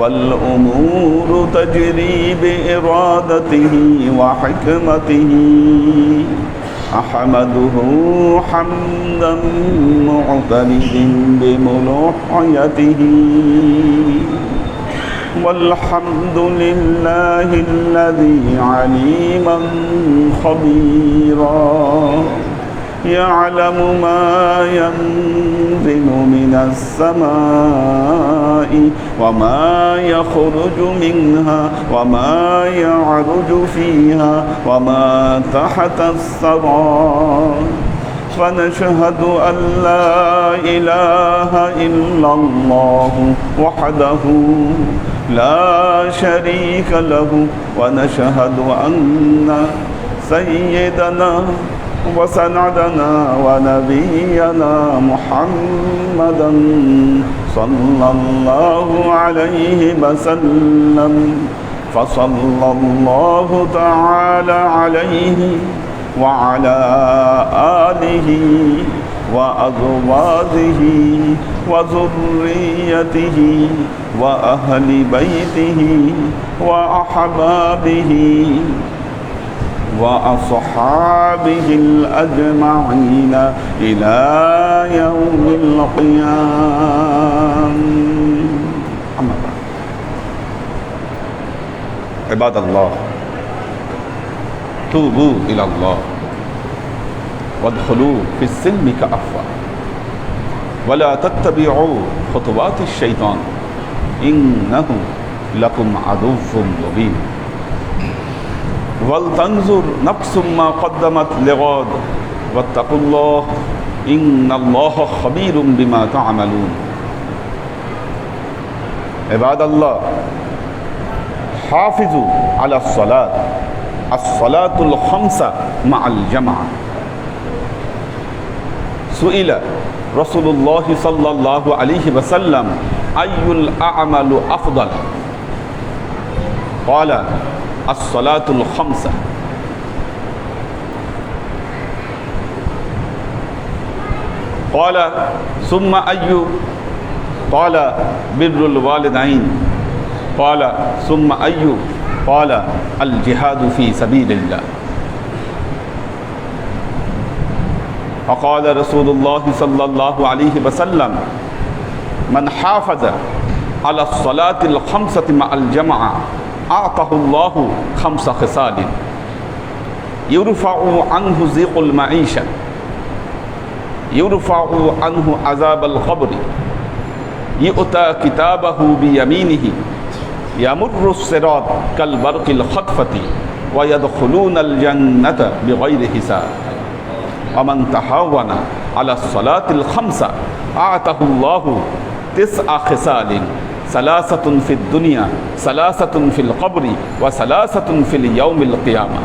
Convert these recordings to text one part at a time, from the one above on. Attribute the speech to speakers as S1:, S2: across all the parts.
S1: والأمور تجري بإرادته وحكمته. أحمده حمدا معتمد بملوحيته. والحمد لله الذي عليما خبيرا. يعلم ما ينزل من السماء وما يخرج منها وما يعرج فيها وما تحت الثرى فنشهد أن لا إله إلا الله وحده لا شريك له. ونشهد أن سيدنا وسندنا ونبينا محمدا صلى الله عليه وسلم. فصلى الله تعالى عليه وعلى آله وأزواجه وذريته وأهل بيته وأحبابه وأصحابه الأجمعين إلى يوم القيام. أما بعد عباد الله توبوا إلى الله. وادخلوا في السلم كأفة ولا تتبعوا خطوات الشيطان. إنه لكم عدو مبين. ولتنظر نفس ما قدمت لغد واتقوا الله إن الله خبير بما تعملون عباد الله حافظوا على الصلاة الصلاة الخمسة مع الجماعة سئل رسول الله صلى الله عليه وسلم أي الأعمال أفضل قال الصلاۃ الخمس قال، ثم ایو قال، بر الوالدین قال، ثم ایو قال الجہاد فی سبیل اللہ فقال رسول اللہ صلی اللہ علیہ وسلم، من حافظ على الصلاة الخمسة مع الجمعہ أعطاه الله خمس خصال. يرفع عنه زيق المعيشة. يرفع عنه عذاب القبر. يؤتى كتابه بيمينه. يمر الصراط كالبرق الخطفة. ويدخلون الجنة بغير حساب. ومن تهاون على الصلاة الخمسة أعطاه الله تسع خصال. ثلاثة في الدنيا ثلاثة في القبر وثلاثة في اليوم القيامة.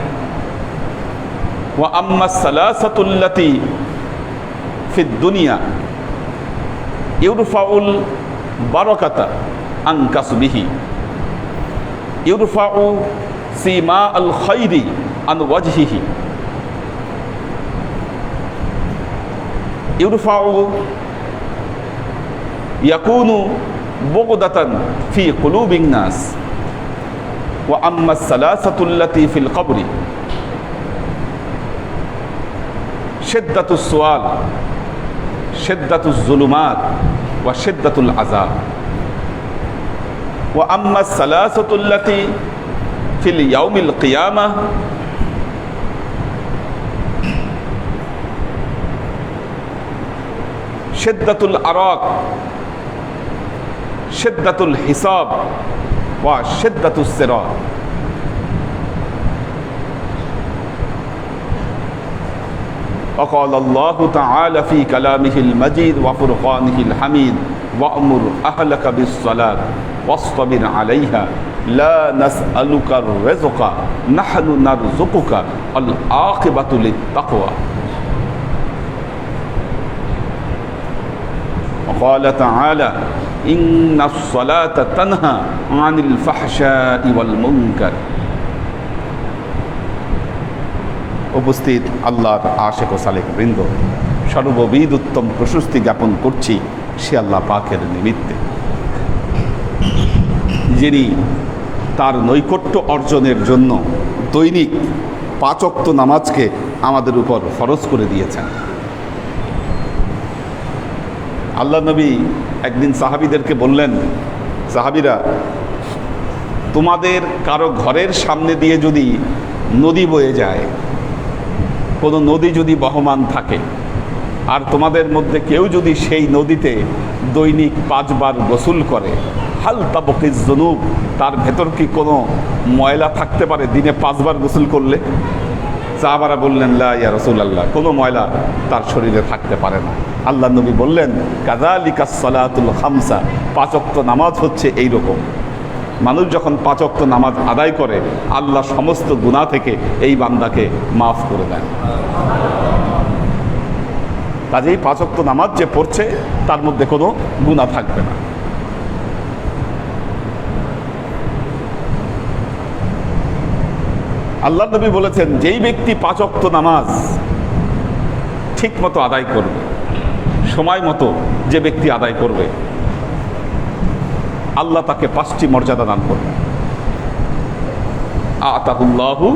S1: وأما الثلاثة التي في الدنيا يرفع البركة عن كسبه. يرفع سيماء الخير عن وجهه. يرفع يكون بغضة في قلوب الناس. وأما الثلاثة التي في القبر شدة السؤال شدة الظلمات وشدة العذاب. وأما الثلاثة التي في اليوم القيامة شدة العراق شدة الحساب وشدة الصراط. وقال الله تعالى في كلامه المجيد وفرقانه الحميد وأمر أهلك بالصلاة واصطبر عليها لا نسألك الرزق نحن نرزقك العاقبة للتقوى. وقال تعالى তানহা আনিল ইওয়াল উপস্থিত আল্লাহর আশেক ও সালেক বৃন্দ সর্ববিদ উত্তম প্রশস্তি জ্ঞাপন করছি সে আল্লাহ পাকের নিমিত্তে। যিনি তার নৈকট্য অর্জনের জন্য দৈনিক পাঁচক্ত নামাজকে আমাদের উপর ফরজ করে দিয়েছেন। আল্লাহ নবী একদিন সাহাবিদেরকে বললেন, সাহাবিরা, তোমাদের কারও ঘরের সামনে দিয়ে যদি নদী বয়ে যায়, কোনো নদী যদি বহমান থাকে, আর তোমাদের মধ্যে কেউ যদি সেই নদীতে দৈনিক পাঁচবার গোসল করে, হাল তাবকিজ জনুব তার ভেতর কি কোনো ময়লা থাকতে পারে দিনে পাঁচবার গোসল করলে? সাহাবারা বললেন, লা ইয়া রসুল্লাহ কোনো ময়লা তার শরীরে থাকতে পারে না। আল্লাহ নবী বললেন কাজালিকা সালাতুল খামসা। পাঁচক্ত নামাজ হচ্ছে এই রকম মানুষ যখন পাঁচক্ত নামাজ আদায় করে, আল্লাহ সমস্ত গুণা থেকে এই বান্দাকে মাফ করে দেন। কাজেই পাঁচক্ত নামাজ যে পড়ছে, তার মধ্যে কোনো গুণা থাকবে না। আল্লাহ নবী বলেছেন, যেই ব্যক্তি পাঁচক্ত নামাজ ঠিক মতো আদায় করবে, সময় মতো যে ব্যক্তি আদায় করবে, আল্লাহ তাকে পাঁচটি মর্যাদা দান করবে। আতাহুল্লাহু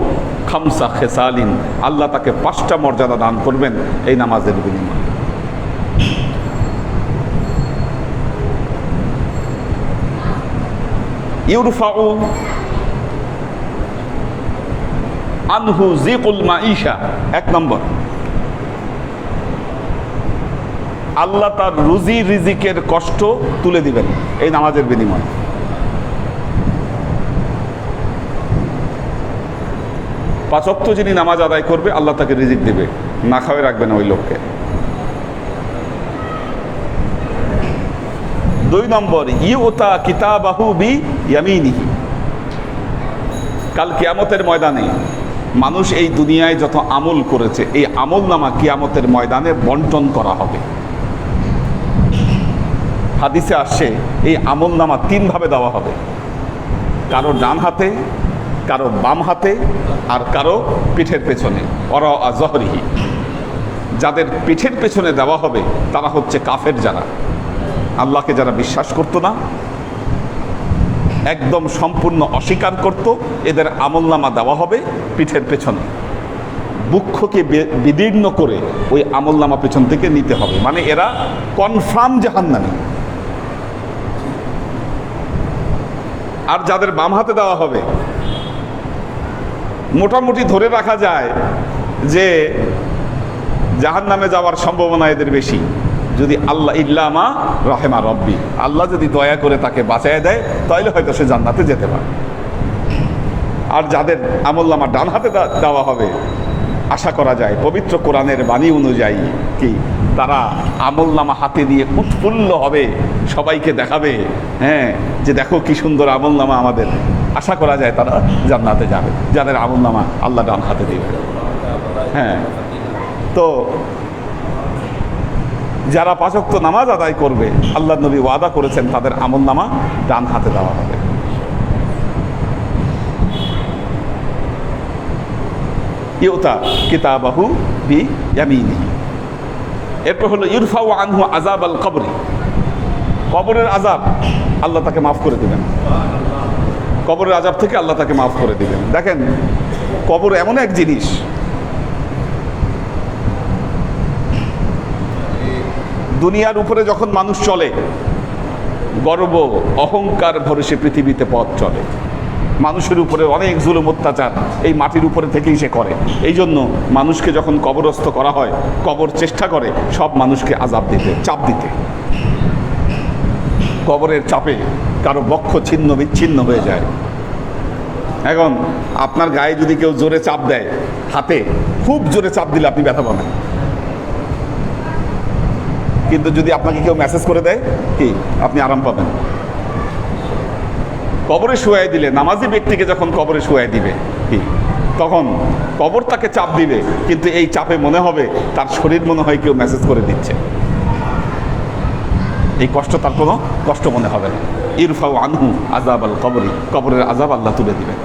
S1: খামসা খেসালিন, আল্লাহ তাকে পাঁচটা মর্যাদা দান করবেন এই নামাজের বিনিময়ে। ইউরফাউ আনহু জিকুল মাইশা এক নম্বর। আল্লাহ তার রুজি রিজিকের কষ্ট তুলে দিবেন এই নামাজের বিনিময়ে। পাঁচক্ত যিনি নামাজ আদায় করবে, আল্লাহ তাকে রিজিক দেবে। না খাওয়াই রাখবে না ওই লোককে। দুই নম্বর, ইউতা কিতাবাহু বি ইয়ামিনিহি। কাল কিয়ামতের ময়দানে মানুষ এই দুনিয়ায় যত আমল করেছে, এই আমল নামা কিয়ামতের ময়দানে বন্টন করা হবে। হাদিসে আসছে এই আমল নামা তিনভাবে দেওয়া হবে। কারও ডান হাতে, কারও বাম হাতে, আর কারও পিঠের পেছনে। অর আজহরিহি। যাদের পিঠের পেছনে দেওয়া হবে, তারা হচ্ছে কাফের যারা। আল্লাহকে যারা বিশ্বাস করতো না একদম সম্পূর্ণ অস্বীকার করত, এদের আমলনামা দেওয়া হবে পিঠের পেছনে। বুক্ষকে বিদীর্ণ করে ওই আমলনামা পেছন থেকে নিতে হবে। মানে এরা কনফার্ম জাহান্নামী। আর যাদের বাম হাতে দেওয়া হবে, মোটামুটি ধরে রাখা যায় যে জাহান নামে যাওয়ার সম্ভাবনা এদের বেশি। যদি আল্লাহ ইল্লামা রহেমা রব্বি। আল্লাহ যদি দয়া করে তাকে বাঁচায় দেয় তাহলে হয়তো সে জান্নাতে যেতে পারে। আর যাদের আমল্লামা ডান হাতে দেওয়া হবে, আশা করা যায় পবিত্র কোরআনের বাণী অনুযায়ী কি তারা আমলনামা হাতে দিয়ে উৎফুল্ল হবে, সবাইকে দেখাবে হ্যাঁ যে দেখো কি সুন্দর আমলনামা আমাদের। আশা করা যায় তারা জান্নাতে যাবে, যাদের আমলনামা আল্লাহ ডান হাতে দেবে। হ্যাঁ তো যারা পাঁচক্ত নামাজ আদায় করবে আল্লাহ নবী ওয়াদা করেছেন তাদের আমল নামা ডান হাতে দেওয়া হবে। ইউতা কিতাবাহু বি ইয়ামিনি এরপর হলো ইরফাউ আনহু আজাব আল কবরি। কবরের আজাব আল্লাহ তাকে মাফ করে দেবেন। কবরের আজাব থেকে আল্লাহ তাকে মাফ করে দিবেন। দেখেন, কবর এমন এক জিনিস দুনিয়ার উপরে যখন মানুষ চলে, গর্ব, অহংকার ভরসে পৃথিবীতে পথ চলে। মানুষের উপরে অনেক জুলুম, অত্যাচার এই মাটির উপরে থেকেই সে করে। এই জন্য মানুষকে যখন কবরস্থ করা হয়, কবর চেষ্টা করে সব মানুষকে আজাব দিতে, চাপ দিতে। কবরের চাপে কারও বক্ষ ছিন্ন, বিচ্ছিন্ন হয়ে যায়। এখন আপনার গায়ে যদি কেউ জোরে চাপ দেয়, হাতে খুব জোরে চাপ দিলে আপনি ব্যথা পাবেন। কিন্তু যদি আপনাকে কেউ মেসেজ করে দেয়, কি? আপনি আরাম পাবেন। কবরে শুয়াই দিলে, নামাজি ব্যক্তিকে যখন কবরে শুয়াই দিবে, কি? তখন কবর তাকে চাপ দিবে, কিন্তু এই চাপে মনে হবে তার শরীর মনে হয় কেউ মেসেজ করে দিচ্ছে। এই কষ্ট তার কোনো কষ্ট মনে হবে না। ইরফাউ আনহু আজাব আল কবরি, কবরের আজাব আল্লাহ তুলে দিবেন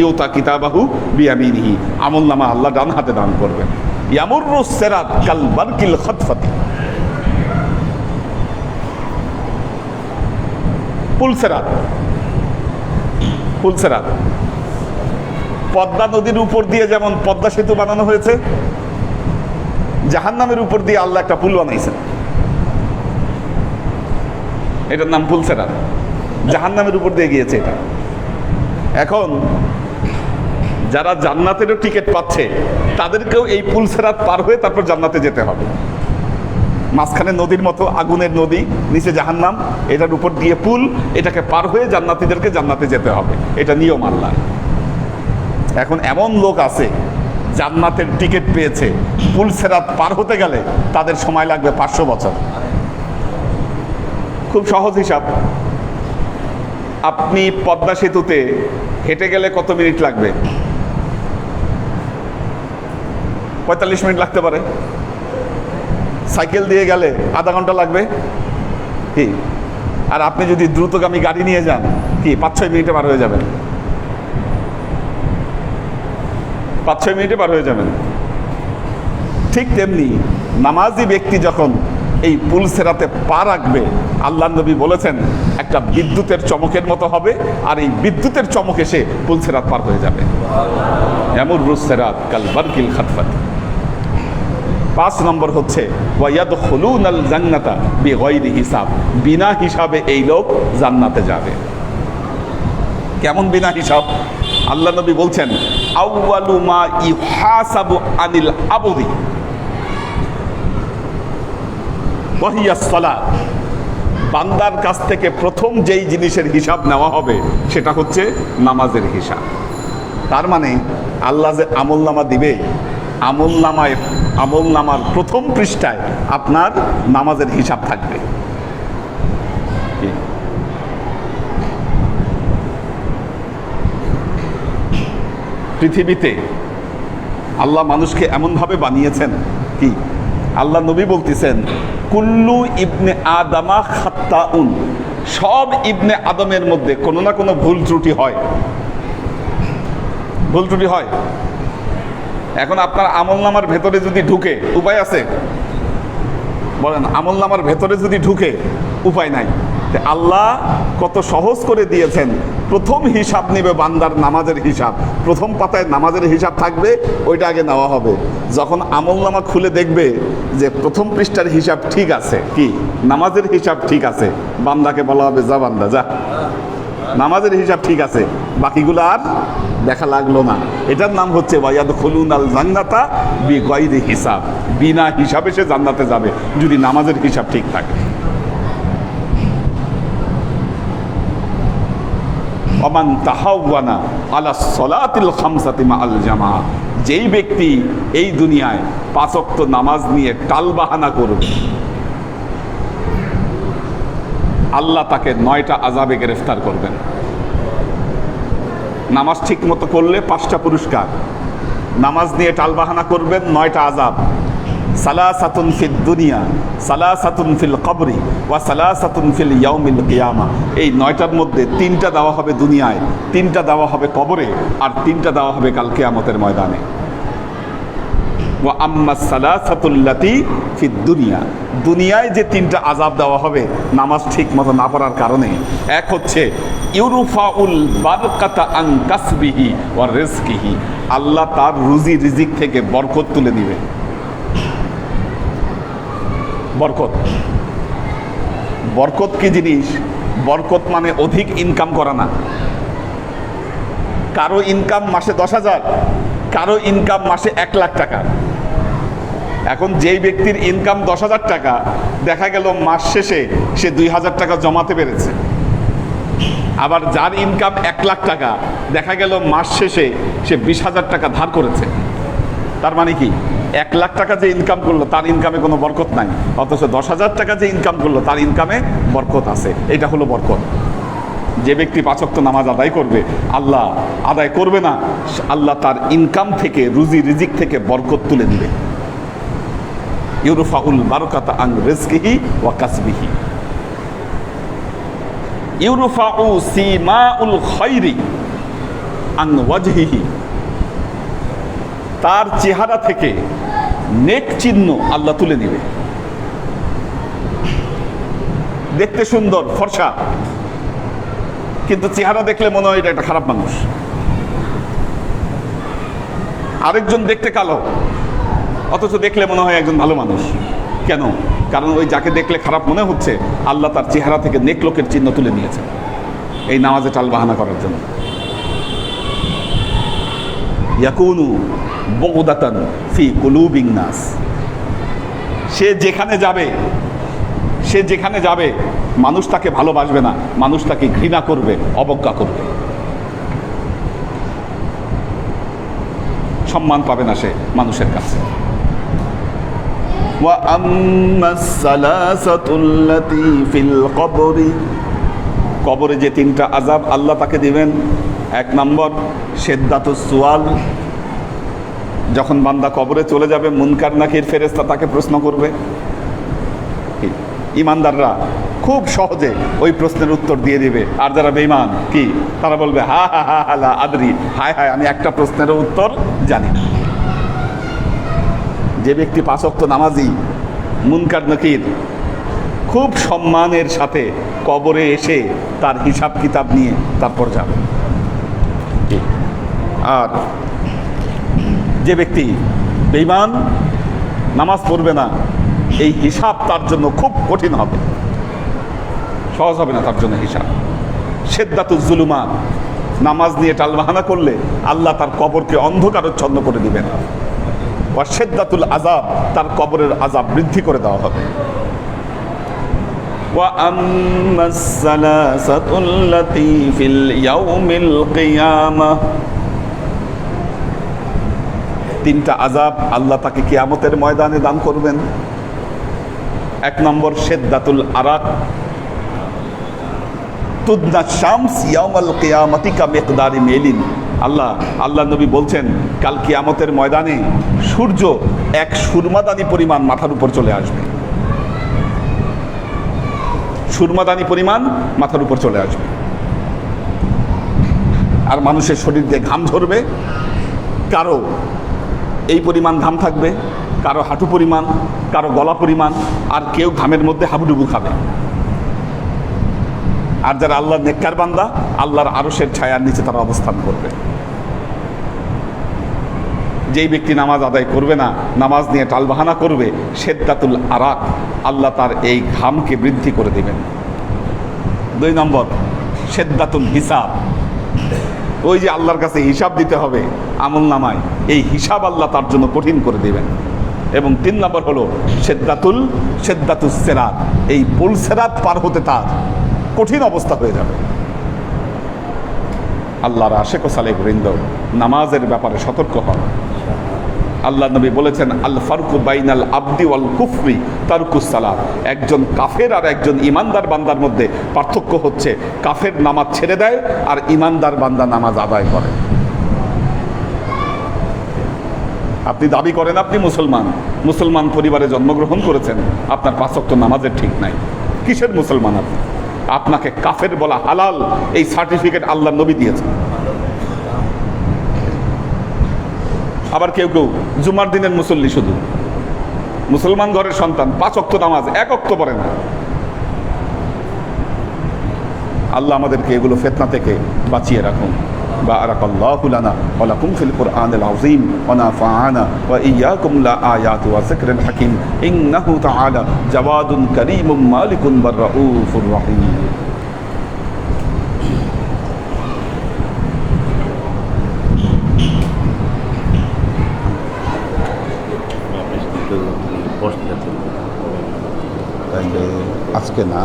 S1: ইউতা কিতাবাহু বিয়ামিনিহি আমল নামা আল্লাহ ডান হাতে দান করবেন ইয়ামুরু সেরাত কাল বারকিল খতফাতি। পুলসেরাত। পুলসেরাত। পদ্মা নদীর উপর দিয়ে যেমন পদ্মা সেতু বানানো হয়েছে, জাহান্নামের উপর দিয়ে আল্লাহ একটা পুল বানাইছেন। এটার নাম পুলসেরাত। জাহান্নামের উপর দিয়ে গিয়েছে এটা। এখন যারা জান্নাতেরও টিকিট পাচ্ছে, তাদেরকেও এই পুলসেরাত পার হয়ে তারপর জান্নাতে যেতে হবে। মাঝখানে নদীর মতো, আগুনের নদী, নিচে জাহান্নাম, এটার উপর দিয়ে পুল, এটাকে পার হয়ে জান্নাতিদেরকে জান্নাতে যেতে হবে। এটা নিয়ম আল্লাহ এখন এমন লোক আছে, জান্নাতের টিকিট পেয়েছে, পুল সেরাত পার হতে গেলে তাদের সময় লাগবে পাঁচশো বছর। খুব সহজ হিসাব। আপনি পদ্মা সেতুতে হেঁটে গেলে কত মিনিট লাগবে? পঁয়তাল্লিশ মিনিট লাগতে পারে। সাইকেল দিয়ে গেলে আধা ঘণ্টা লাগবে? কি? আর আপনি যদি দ্রুতগামী গাড়ি নিয়ে যান, কি পাঁচ ছয় মিনিটে পার হয়ে যাবেন? পাঁচ ছয় মিনিটে পার হয়ে যাবেন। ঠিক তেমনি নামাজি ব্যক্তি যখন এই পুল সেরাতে পা রাখবে, আল্লাহ নবী বলেছেন, একটা বিদ্যুতের চমকের মতো হবে, আর এই বিদ্যুতের চমক এসে পুল সেরাত পার হয়ে যাবে। এমন রুস সেরাত কাল বারকিল খাতফাত। পাঁচ নম্বর হচ্ছে হলুন আল হিসাব। বিনা হিসাবে এই লোক জান্নাতে যাবে। কেমন বিনা হিসাব? আল্লাহ নবী বলছেন আউয়ালু মা আনিল আবদি। বান্দার কাছ থেকে প্রথম যেই জিনিসের হিসাব নেওয়া হবে, সেটা হচ্ছে নামাজের হিসাব। তার মানে আল্লাহ যে আমল নামা দিবে আমল নামায় আমল নামার প্রথম পৃষ্ঠায় আপনার নামাজের হিসাব থাকবে। পৃথিবীতে আল্লাহ মানুষকে এমনভাবে বানিয়েছেন কি? আল্লাহ নবী বলতেছেন, কুল্লু ইবনে আদামা খাত্তাউন। সব ইবনে আদমের মধ্যে কোনো না কোনো ভুল ত্রুটি হয়। ভুল ত্রুটি হয়। এখন আপনার আমল নামার ভেতরে যদি ঢুকে, উপায় আছে? বলেন, আমল নামার ভেতরে যদি ঢুকে, উপায় নাই। আল্লাহ কত সহজ করে দিয়েছেন। প্রথম হিসাব নেবে বান্দার নামাজের হিসাব। প্রথম পাতায় নামাজের হিসাব থাকবে, ওইটা আগে নেওয়া হবে। যখন আমল নামা খুলে দেখবে যে প্রথম পৃষ্ঠার হিসাব ঠিক আছে, কি? নামাজের হিসাব ঠিক আছে। বান্দাকে বলা হবে, যা বান্দা, যা। নামাজের হিসাব ঠিক আছে, বাকিগুলো আর দেখা লাগল না। এটার নাম হচ্ছে ওয়াইয়াদ খুলুন আল জান্নাতা বি গয়রি হিসাব। বিনা হিসাবে সে জান্নাতে যাবে, যদি নামাজের হিসাব ঠিক থাকে। অমান তাহাওয়ানা আলা সলাতিল খামসাতি মা আল জামা। যেই ব্যক্তি এই দুনিয়ায় পাঁচক্ত নামাজ নিয়ে টালবাহানা করবে আল্লাহ তাকে নয়টা আজাবে গ্রেফতার করবেন। নামাজ ঠিক মতো করলে পাঁচটা পুরস্কার। নামাজ নিয়ে টালবাহানা করবেন নয়টা আজাব সালাসাতুন ফিল দুনিয়া, সালাসাতুন ফিল কবরি ওয়া সালাসাতুন ফিল ইয়াউমিল কিয়ামা। এই নয়টার মধ্যে তিনটা দেওয়া হবে দুনিয়ায়, তিনটা দেওয়া হবে কবরে আর তিনটা দেওয়া হবে কাল কিয়ামতের ময়দানে। দুনিয়া। দুনিয়ায় যে তিনটা আজাব দেওয়া হবে, নামাজ ঠিক মতো না পড়ার কারণে, এক হচ্ছে, ইউরুফাউল রিজকিহি। আল্লাহ তার রুজি রিজিক থেকে বরকত তুলে দিবে। বরকত। বরকত কি জিনিস? বরকত মানে অধিক ইনকাম করা না। কারও ইনকাম মাসে দশ হাজার, কারও ইনকাম মাসে এক লাখ টাকা। এখন যেই ব্যক্তির ইনকাম দশ হাজার টাকা, দেখা গেল মাস শেষে সে দুই হাজার টাকা জমাতে পেরেছে। আবার যার ইনকাম এক লাখ টাকা, দেখা গেল মাস শেষে সে বিশ হাজার টাকা ধার করেছে। তার মানে কি? এক লাখ টাকা যে ইনকাম করল, তার ইনকামে কোনো বরকত নাই। অথচ দশ হাজার টাকা যে ইনকাম করল, তার ইনকামে বরকত আছে। এটা হলো বরকত। যে ব্যক্তি পাচক্ত নামাজ আদায় করবে, আল্লাহ আদায় করবে না, আল্লাহ তার ইনকাম থেকে, রুজি রিজিক থেকে বরকত তুলে দিবে। ইউরুফাউল বারকাতা আং রিজকিহি ওয়া কাসবিহি। ইউরুফাউ সিমাউল খাইরি আং ওয়াজহিহি। তার চেহারা থেকে নেক চিহ্ন আল্লাহ তুলে নিবে। দেখতে সুন্দর, ফর্সা। কিন্তু চেহারা দেখলে মনে হয় এটা একটা খারাপ মানুষ। আরেকজন দেখতে কালো। অথচ দেখলে মনে হয় একজন ভালো মানুষ। কেন? কারণ ওই যাকে দেখলে খারাপ মনে হচ্ছে, আল্লাহ তার চেহারা থেকে নেক লোকের চিহ্ন তুলে নিয়েছে। এই নামাজে টাল বাহানা করার জন্য। ইয়াকুনু বগদাতান ফি কুলুবিং সে যেখানে যাবে, সে যেখানে যাবে, মানুষ তাকে ভালোবাসবে না, মানুষ তাকে ঘৃণা করবে, অবজ্ঞা করবে। সম্মান পাবে না সে মানুষের কাছে। কবরে যে তিনটা আজাব আল্লাহ তাকে দিবেন, এক নম্বর সেদ্দাত সুয়াল, যখন বান্দা কবরে চলে যাবে, মুনকার নাকির ফেরেস্তা তাকে প্রশ্ন করবে। ইমানদাররা খুব সহজে ওই প্রশ্নের উত্তর দিয়ে দিবে। আর যারা বেইমান কি? তারা বলবে, হা হা হা হালা আদরি। হায় হায়, আমি একটা প্রশ্নেরও উত্তর জানি না। যে ব্যক্তি পাঁচক্ত নামাজি, মুনকার নকির, খুব সম্মানের সাথে কবরে এসে তার হিসাব কিতাব নিয়ে তারপর যাবে আর যে ব্যক্তি বেইমান নামাজ পড়বে না, এই হিসাব তার জন্য খুব কঠিন হবে। সহজ হবে না তার জন্য হিসাব। সেদ্দাতুজ্জুলুমা নামাজ নিয়ে টালবাহানা করলে আল্লাহ তার কবরকে অন্ধকারচ্ছন্ন করে দিবেন। বা সেদ্দাতুল আজাব তার কবরের আজাব বৃদ্ধি করে দেওয়া হবে وأما الثلاثة التي في اليوم القيامة তিনটা আজাব আল্লাহ তাকে কিয়ামতের ময়দানে দান করবেন এক নম্বর সেদ্দাতুল আরাক তুদনা শামস ইয়াউমাল কিয়ামতি কা মিকদারি মেলিন আল্লাহ আল্লাহ নবী বলছেন কাল কিয়ামতের ময়দানে সূর্য এক সুরমাদানি পরিমাণ মাথার উপর চলে আসবে। সুরমাদানি পরিমাণ মাথার উপর চলে আসবে। আর মানুষের শরীর দিয়ে ঘাম ঝরবে। কারও এই পরিমাণ ঘাম থাকবে, কারও হাঁটু পরিমাণ, কারও গলা পরিমাণ, আর কেউ ঘামের মধ্যে হাবুডুবু খাবে। আর যারা আল্লাহর নেককার বান্দা, আল্লাহর আরসের ছায়ার নিচে তারা অবস্থান করবে। যেই ব্যক্তি নামাজ আদায় করবে না, নামাজ নিয়ে টালবাহানা করবে, সেদ্দাতুল আরাক, আল্লাহ তার এই ঘামকে বৃদ্ধি করে দিবেন। দুই নম্বর, সেদ্দাতুল হিসাব। ওই যে আল্লাহর কাছে হিসাব দিতে হবে, আমল নামায়, এই হিসাব আল্লাহ তার জন্য কঠিন করে দিবেন। এবং তিন নম্বর হলো, সেদ্দাতুল সেদ্দাতুল সেরাত, এই পুল সেরাত পার হতে তার কঠিন অবস্থা হয়ে যাবে। আল্লাহর আশেক সালেক বৃন্দ, নামাজের ব্যাপারে সতর্ক হন আল্লাহ নবী বলেছেন, আল ফারুকু বাইনাল আব্দি ওয়াল কুফরি তারকুস সালাত। একজন কাফের আর একজন ইমানদার বান্দার মধ্যে পার্থক্য হচ্ছে, কাফের নামাজ ছেড়ে দেয় আর ইমানদার বান্দা নামাজ আদায় করে। আপনি দাবি করেন আপনি মুসলমান মুসলমান পরিবারে জন্মগ্রহণ করেছেন, আপনার পাঁচক্ত নামাজের ঠিক নাই। কিসের মুসলমান আপনি? আপনাকে কাফের বলা হালাল, এই সার্টিফিকেট আল্লাহ নবী দিয়েছেন। আবার কেউ কেউ জুমার দিনের মুসল্লি শুধু মুসলমান ঘরের সন্তান পাঁচ অক্ত নামাজ এক অক্ত পড়ে না আল্লাহ আমাদেরকে এগুলো ফেতনা থেকে বাঁচিয়ে রাখুন بارك الله لنا ولكم في القرآن العظيم ونفعنا وإياكم لآيات وذكر حكيم إنه تعالى جواد كريم مالك بالرؤوف الرحيم আজকে না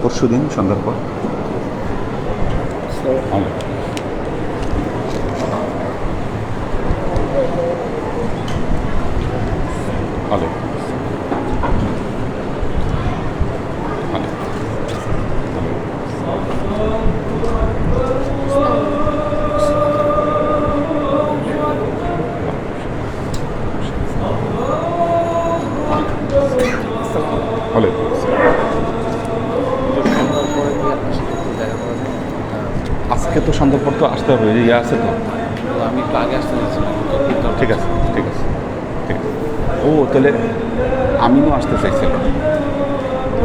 S1: পরশু দিন সন্ধ্যার পর ভালো ভালো আজকে তো সন্ধ্যার তো আসতে হবে ইয়ে আছে তো
S2: তো আমি একটু আগে আসতে চাইছিলাম কিন্তু
S1: ঠিক আছে ঠিক আছে ঠিক আছে ও তাহলে আমিও আসতে চাইছিলাম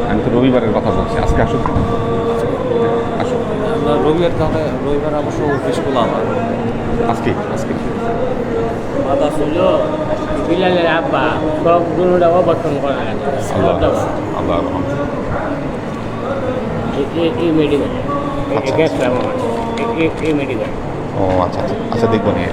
S1: আমি তো রবিবারের কথা বলছি আজকে আসুক। আসুক।
S2: রবিবার তাহলে রবিবার অবশ্য অফিস খোলা আমার
S1: আজকে
S2: আজকে।
S3: বাবা শুনলো বিলালের আব্বা সব দুটা অবর্তন করা লাগে
S1: আল্লাহ আল্লাহ
S3: এই মেডিকেল এই মেডিকেল
S1: ও আচ্ছা আচ্ছা। আচ্ছা দেখব নিয়ে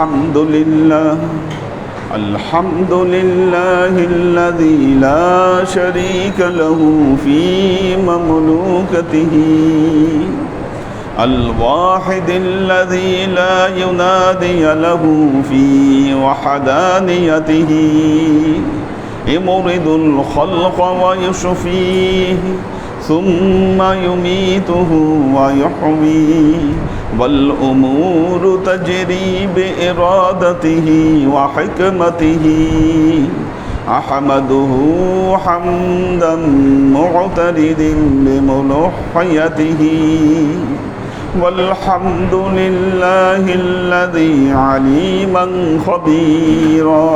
S1: الحمد لله الحمد لله الذي لا شريك له في مملوكته. الواحد الذي لا ينادي له في وحدانيته. يمرض الخلق ويشفيه. ثم يميته ويحويه والأمور تجري بإرادته وحكمته. أحمده حمدا معترد بملحيته والحمد لله الذي عليما خبيرا.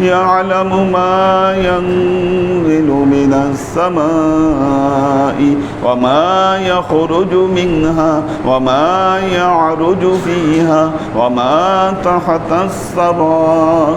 S1: يعلم ما ينزل من السماء وما يخرج منها وما يعرج فيها وما تحت الثرى.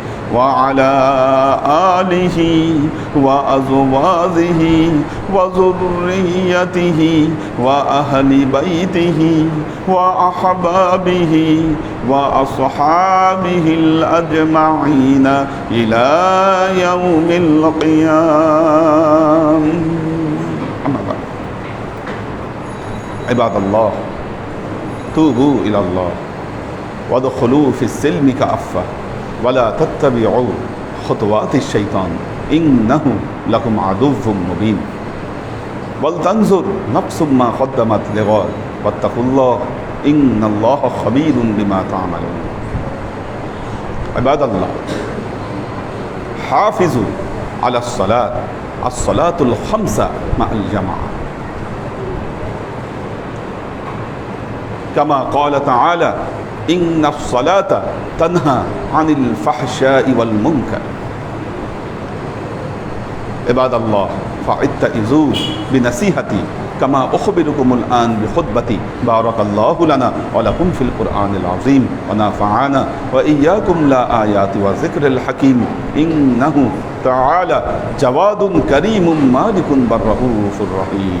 S1: وعلى آله وأزواجه وذريته وأهل بيته وأحبابه وأصحابه الأجمعين إلى يوم القيام. أما بعد. عباد الله توبوا إلى الله وادخلوا في السلم كأفة. ولا تتبعوا خطوات الشيطان. إنه لكم عدو مبين. ولتنظر نفس ما قدمت لغد واتقوا الله إن الله خبير بما تعملون. عباد الله حافظوا على الصلاة. الصلاة الخمسة مع الجماعة. كما قال تعالى إن الصلاة تنهى عن الفحشاء والمنكر عباد الله فاتئذوا بنصيحتي كما أخبركم الآن بخطبتي بارك الله لنا ولكم في القرآن العظيم ونفعنا وإياكم لا آيات وذكر الحكيم إنه تعالى جواد كريم مالك بالرؤوف الرحيم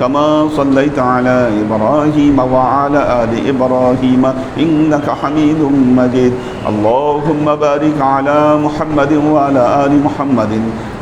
S1: كما صليت على إبراهيم وعلى آل إبراهيم إنك حميد مجيد. اللهم بارك على محمد وعلى آل محمد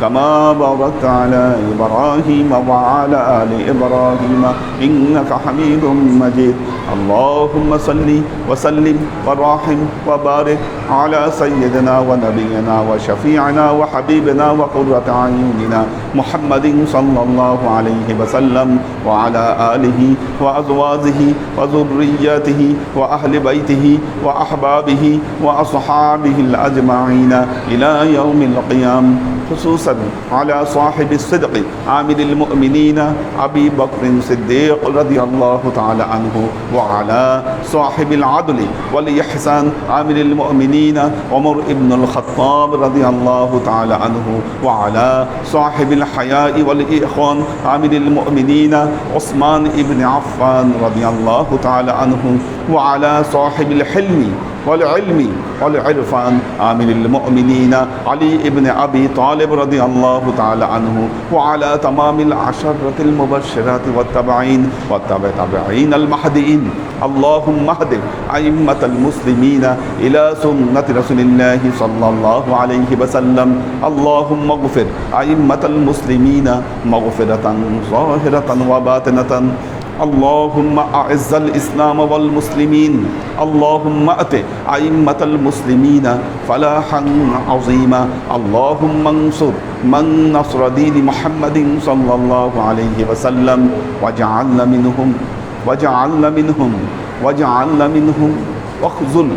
S1: كما باركت على إبراهيم وعلى آل إبراهيم إنك حميد مجيد. اللهم صل وسلم وراحم وبارك على سيدنا ونبينا وشفيعنا وحبيبنا وقرة أعيننا محمد صلى الله عليه وسلم. وعلى آله وأزواجه وذرياته وأهل بيته وأحبابه وأصحابه الأجمعين إلى يوم القيامة خصوصا على صاحب الصدق عامل المؤمنين أبي بكر صديق رضي الله تعالى عنه وعلى صاحب العدل والإحسان عامل المؤمنين عمر بن الخطاب رضي الله تعالى عنه وعلى صاحب الحياء والإخوان عامل المؤمنين عثمان بن عفان رضي الله تعالى عنه وعلى صاحب الحلم. والعلم والعرفان عامل المؤمنين علي بن أبي طالب رضي الله تعالى عنه وعلى تمام العشرة المبشرات والتبعين والتبعين المهديين اللهم اهد أئمة المسلمين إلى سنة رسول الله صلى الله عليه وسلم اللهم اغفر أئمة المسلمين مغفرة ظاهرة وباطنة اللهم أعز الإسلام والمسلمين. اللهم أت أئمة المسلمين فلاحا عظيما. اللهم انصر من نصر دين محمد صلى الله عليه وسلم. واجعلنا منهم واجعلنا منهم واجعلنا منهم. واخذل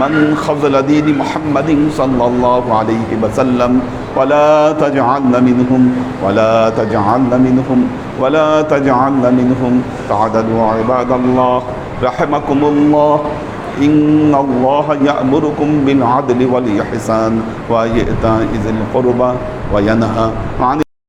S1: من خذل دين محمد صلى الله عليه وسلم. ولا تجعلنا منهم ولا تجعلنا منهم. ولا تجعلنا منهم تعددوا عباد الله. رحمكم الله. إن الله يأمركم بالعدل والإحسان وإيتاء ذي القربى وينهى عن